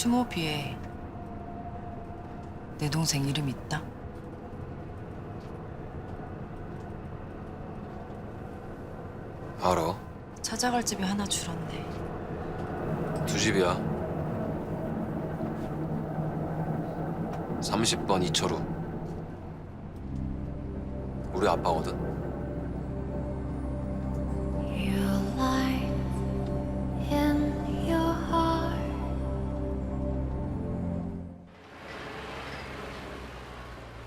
추모비에 내 동생 이름 있다. 알아. 찾아갈 집이 하나 줄었네. 두 집이야. 30번 이철우. 우리 아빠거든.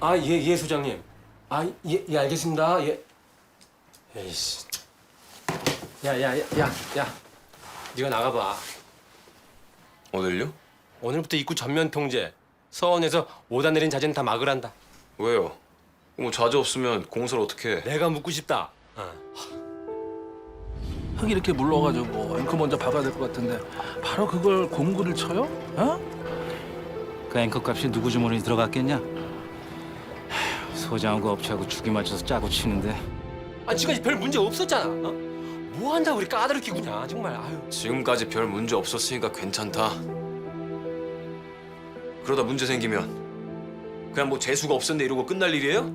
아, 예, 예, 소장님. 아, 예, 예, 알겠습니다. 예. 에이씨. 야, 야, 야, 야, 야. 네가 나가봐. 오늘요? 오늘부터 입구 전면 통제. 서원에서 오다 내린 자재는 다 막으란다. 왜요? 뭐 자주 없으면 공사를 어떻게 해? 내가 묻고 싶다. 어. 흙 이렇게 물러가지고 앵커 먼저 박아야 될 것 같은데 바로 그걸 공구를 쳐요? 어? 그 앵커 값이 누구 주머니 들어갔겠냐? 소장하고 업체하고 주기 맞춰서 짜고 치는데 아, 지금까지 별 문제 없었잖아. 어? 뭐 한다 우리 까다롭게 구냐 정말. 아유. 지금까지 별 문제 없었으니까 괜찮다. 그러다 문제 생기면 그냥 뭐 재수가 없었네 이러고 끝날 일이에요?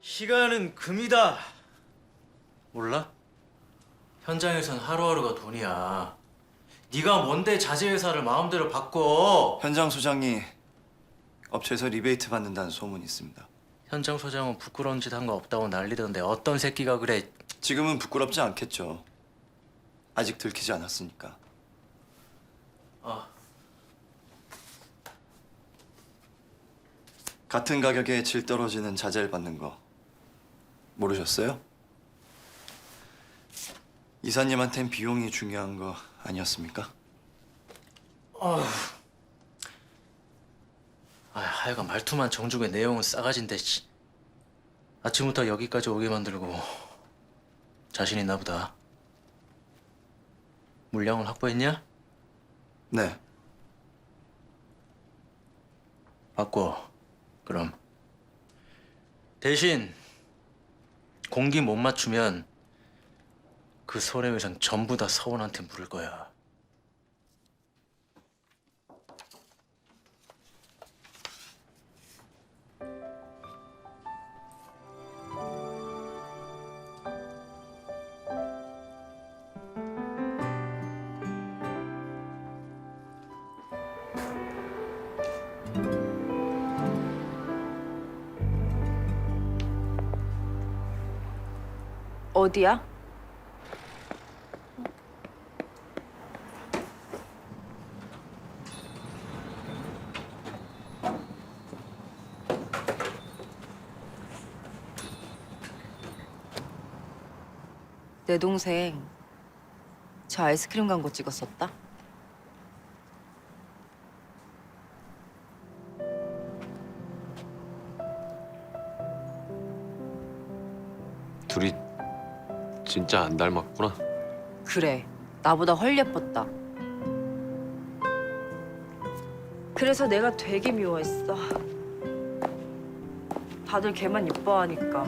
시간은 금이다. 몰라? 현장에선 하루하루가 돈이야. 네가 뭔데 자재 회사를 마음대로 바꿔? 현장 소장이 업체에서 리베이트 받는다는 소문이 있습니다. 현장 소장은 부끄러운 짓 한 거 없다고 난리던데 어떤 새끼가 그래? 지금은 부끄럽지 않겠죠. 아직 들키지 않았으니까. 아. 같은 가격에 질 떨어지는 자재를 받는 거 모르셨어요? 이사님한텐 비용이 중요한 거 아니었습니까? 아, 하여간 말투만 정중에 내용은 씨. 아침부터 여기까지 오게 만들고 자신 있나 보다. 물량을 확보했냐? 네. 바꿔. 그럼 대신 공기 못 맞추면 그 손해배상 전부 다 서원한테 물을 거야. 어디야? 내 동생 저 아이스크림 광고 찍었었다. 진짜 안 닮았구나. 그래, 나보다 헐 예뻤다. 그래서 내가 되게 미워했어. 다들 걔만 예뻐하니까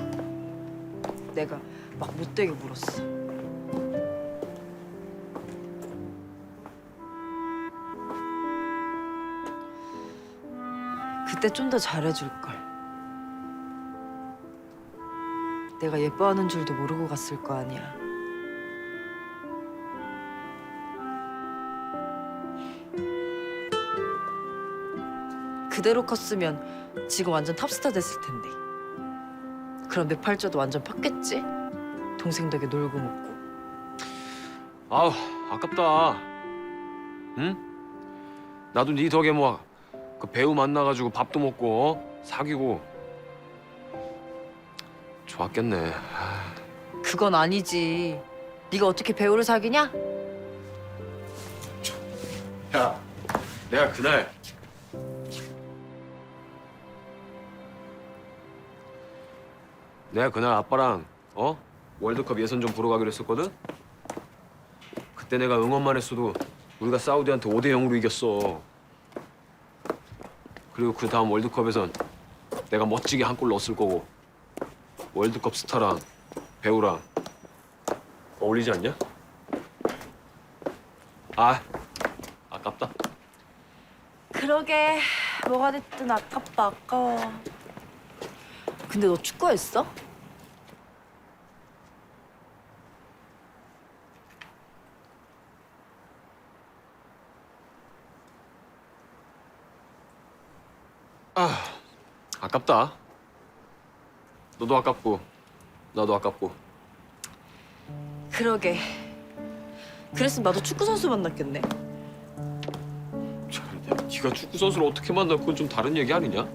내가 막 못되게 물었어. 그때 좀 더 잘해줄 걸. 내가 예뻐하는 줄도 모르고 갔을 거 아니야. 그대로 컸으면 지금 완전 탑스타 됐을 텐데. 그럼 내 팔자도 완전 팠겠지? 동생 덕에 놀고 먹고. 아우 아깝다. 응? 나도 네 덕에 뭐 그 배우 만나가지고 밥도 먹고 어? 사귀고 좋았겠네. 그건 아니지. 네가 어떻게 배우를 사귀냐? 야, 내가 그날 내가 그날 아빠랑 어 월드컵 예선 좀 보러 가기로 했었거든. 그때 내가 응원만 했어도 우리가 사우디한테 5대 0으로 이겼어. 그리고 그 다음 월드컵에선 내가 멋지게 한 골 넣었을 거고 월드컵 스타랑 배우랑 어울리지 않냐? 아, 아깝다. 그러게 뭐가 됐든 아깝다 아까워. 근데 너 축구했어? 아깝다. 너도 아깝고 나도 아깝고. 그러게. 그랬으면 나도 축구 선수 만났겠네. 참, 야, 네가 축구 선수를 어떻게 만나? 그건 좀 다른 얘기 아니냐?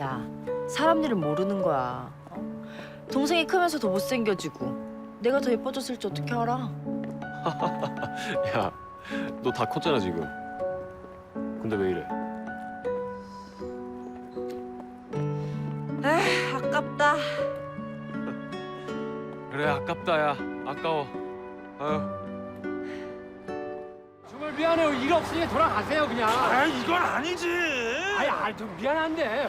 야, 사람 일은 모르는 거야. 어? 동생이 크면서 더 못생겨지고 내가 더 예뻐졌을지 어떻게 알아? 야, 너 다 컸잖아 지금. 근데 왜 이래? 아깝다. 그래 아깝다 야 아까워. 아유. 정말 미안해요. 일 없으니 돌아가세요 그냥. 아 이건 아니지. 아이, 아, 좀 미안한데.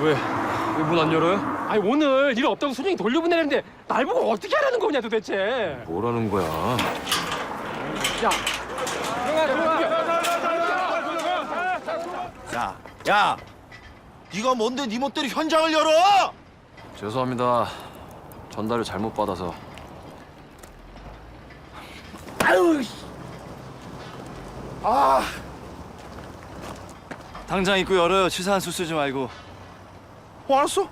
왜? 왜 문 안 열어요? 아니 오늘 일 없다고 소정이 돌려보내는데 날 보고 어떻게 하라는 거냐 도대체. 뭐라는 거야? 야, 들어가 들어가. 야, 야, 네가 뭔데 네 멋대로 현장을 열어? 죄송합니다. 전달을 잘못 받아서. 아유. 아, 당장 입고 열어요. 치사한 수 쓰지 말고. 어, 알았어.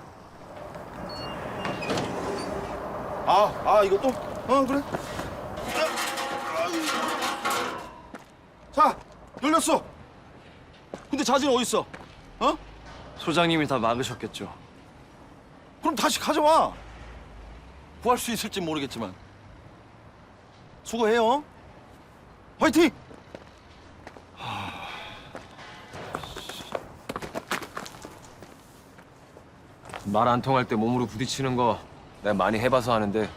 아, 아, 이것도? 어, 그래. 자, 열렸어. 근데 자진 어디 있어? 어? 소장님이 다 막으셨겠죠. 그럼 다시 가져와. 구할 수 있을지 모르겠지만. 수고해요. 화이팅! 말 안 통할 때 몸으로 부딪히는 거 내가 많이 해봐서 아는데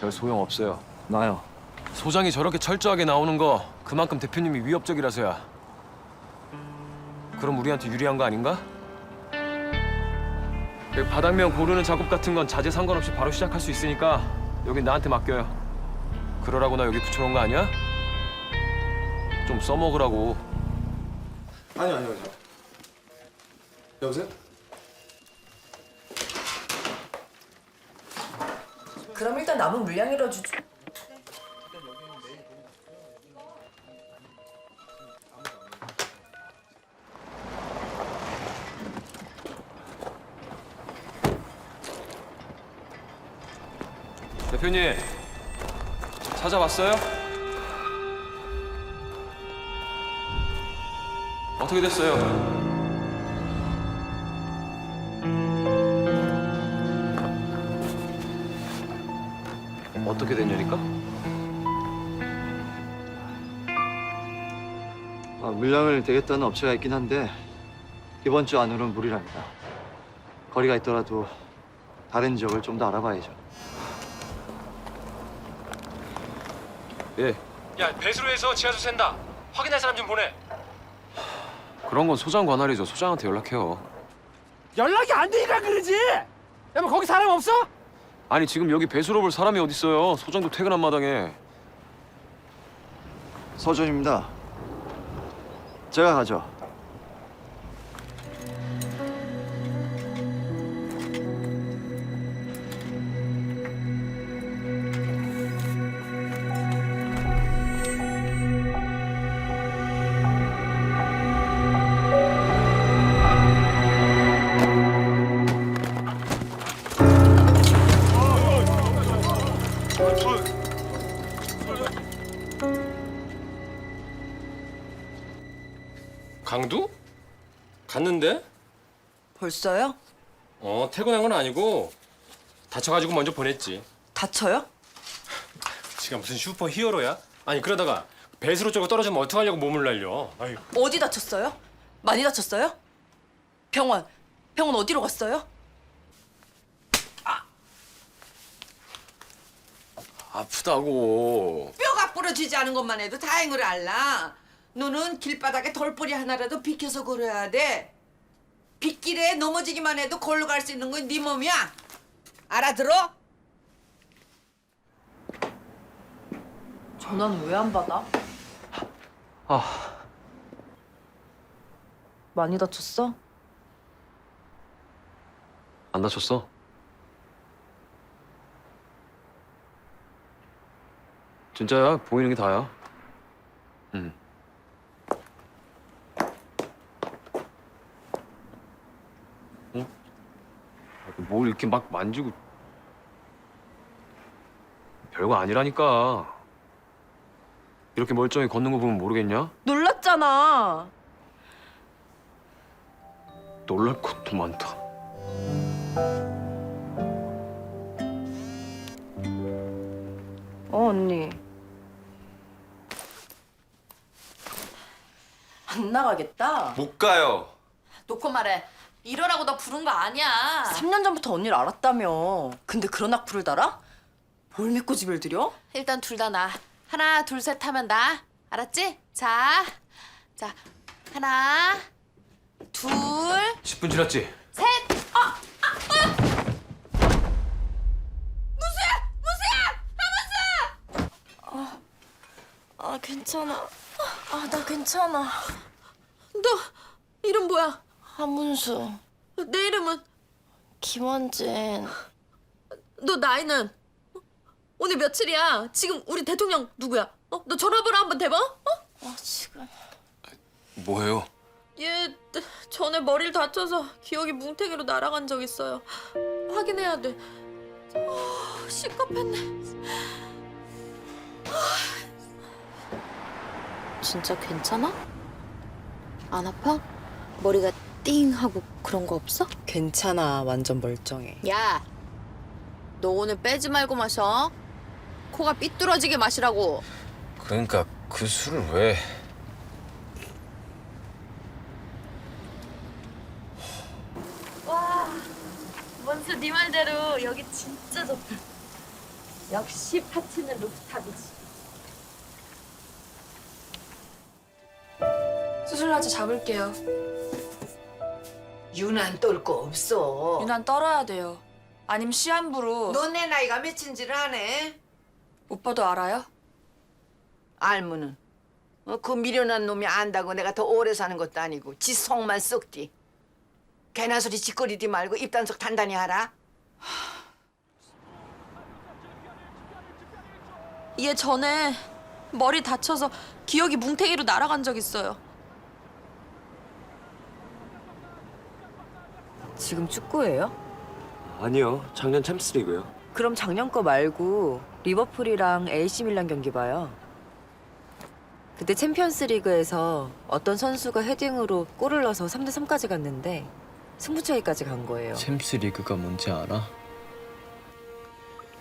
별 소용 없어요. 나요. 소장이 저렇게 철저하게 나오는 거 그만큼 대표님이 위협적이라서야. 그럼 우리한테 유리한 거 아닌가? 그 바닥면 고르는 작업 같은 건 자재 상관없이 바로 시작할 수 있으니까 여긴 나한테 맡겨요. 그러라고 나 여기 붙여놓은 거 아니야? 좀 써먹으라고. 아니요 아니요 아니요. 여보세요? 그럼 일단 남은 물량이라 주죠. 대표님 찾아봤어요? 어떻게 됐어요? 어떻게 됐냐니까? 아, 물량을 대겠다는 업체가 있긴 한데 이번 주 안으로는 무리랍니다. 거리가 있더라도 다른 지역을 좀 더 알아봐야죠. 예 야 배수로에서 지하수 샌다. 확인할 사람 좀 보내. 그런 건 소장 관할이죠 소장한테 연락해요 연락이 안 되니까 그러지. 야 뭐 거기 사람 없어? 아니 지금 여기 배수로 볼 사람이 어딨어요 소장도 퇴근한 마당에 서준입니다. 제가 가죠. 갔는데? 벌써요? 어 퇴근한 건 아니고 다쳐가지고 먼저 보냈지. 다쳐요? 지가 무슨 슈퍼 히어로야? 아니 그러다가 배수로 쪽으로 떨어지면 어떡하려고 몸을 날려. 아유. 어디 다쳤어요? 많이 다쳤어요? 병원. 병원 어디로 갔어요? 아프다고 뼈가 부러지지 않은 것만 해도 다행을 알라. 너는 길바닥에 돌뿌리 하나라도 비켜서 걸어야 돼. 빗길에 넘어지기만 해도 걸로 갈 수 있는 건 네 몸이야. 알아들어? 전화는 왜 안 받아? 아 많이 다쳤어? 안 다쳤어? 진짜야 보이는 게 다야. 응. 뭘 이렇게 막 만지고 별거 아니라니까. 이렇게 멀쩡히 걷는 거 보면 모르겠냐? 놀랐잖아. 놀랄 것도 많다. 어 언니. 안 나가겠다. 못 가요. 놓고 말해. 이러라고 너 부른 거 아니야. 3년 전부터 언니를 알았다며. 근데 그런 악플을 달아? 뭘 믿고 집을 들여? 일단 둘 다 나. 하나, 둘, 셋 하면 나. 알았지? 자, 자, 하나, 둘, 10분 지났지? 셋. 어, 아, 어. 무수야, 무수야, 아 괜찮아. 아 나 괜찮아. 너 이름 뭐야? 한문수, 내 이름은 김원진. 너 나이는 오늘 며칠이야? 지금 우리 대통령 누구야? 어? 너 전화번호 한번 대봐. 어? 아 지금. 뭐예요? 얘 전에 머리를 다쳐서 기억이 뭉탱이로 날아간 적 있어요. 확인해야 돼. 어, 시급했네. 진짜 괜찮아? 안 아파? 머리가 띵 하고 그런 거 없어? 괜찮아. 완전 멀쩡해. 야, 너 오늘 빼지 말고 마셔. 코가 삐뚤어지게 마시라고. 그러니까 그 술을 왜? 원수 네 말대로 여기 진짜 좋다. 역시 파티는 루프탑이지. 수술날짜 잡을게요. 유난 떨 거 없어. 유난 떨어야 돼요. 아님 시한부로 너내 나이가 몇인지를 아네? 오빠도 알아요? 알면은 어, 그 미련한 놈이 안다고 내가 더 오래 사는 것도 아니고 지 속만 썩디. 개나 소리 짓거리지 말고 입단속 단단히 하라. 얘 전에 머리 다쳐서 기억이 뭉탱이로 날아간 적 있어요. 지금 축구예요? 아니요. 작년 챔스리그요. 그럼 작년 거 말고 리버풀이랑 AC 밀란 경기 봐요. 그때 챔피언스리그에서 어떤 선수가 헤딩으로 골을 넣어서 3대 3까지 갔는데 승부차기까지 간 거예요. 챔스리그가 뭔지 알아?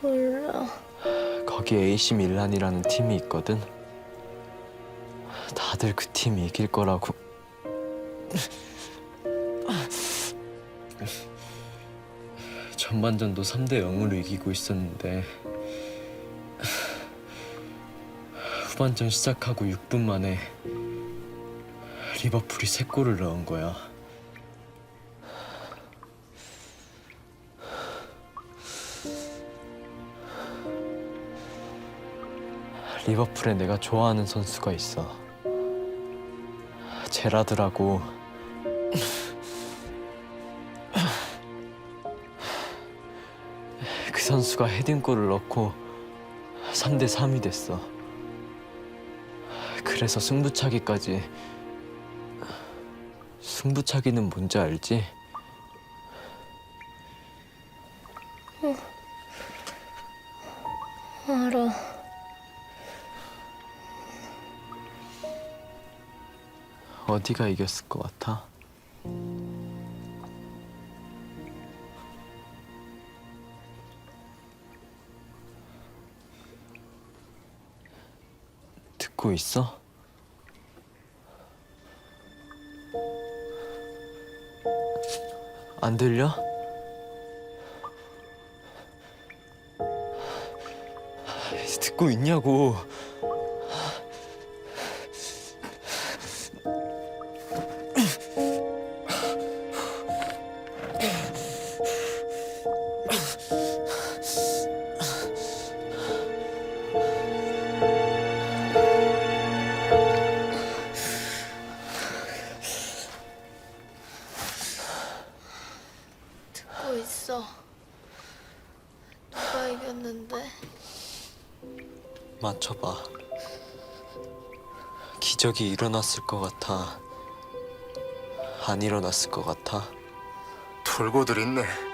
몰라. 거기 AC 밀란이라는 팀이 있거든. 다들 그 팀이 이길 거라고. 전반전도 3대 0으로 이기고 있었는데 후반전 시작하고 6분 만에 리버풀이 3골을 넣은 거야. 리버풀에 내가 좋아하는 선수가 있어. 제라드라고. 선수가 헤딩골을 넣고 3대 3이 됐어. 그래서 승부차기까지. 승부차기는 뭔지 알지? 알아. 어디가 이겼을 것 같아? 듣고 있어? 안 들려? 듣고 있냐고. 맞춰봐. 기적이 일어났을 것 같아. 안 일어났을 것 같아. 돌고들 있네.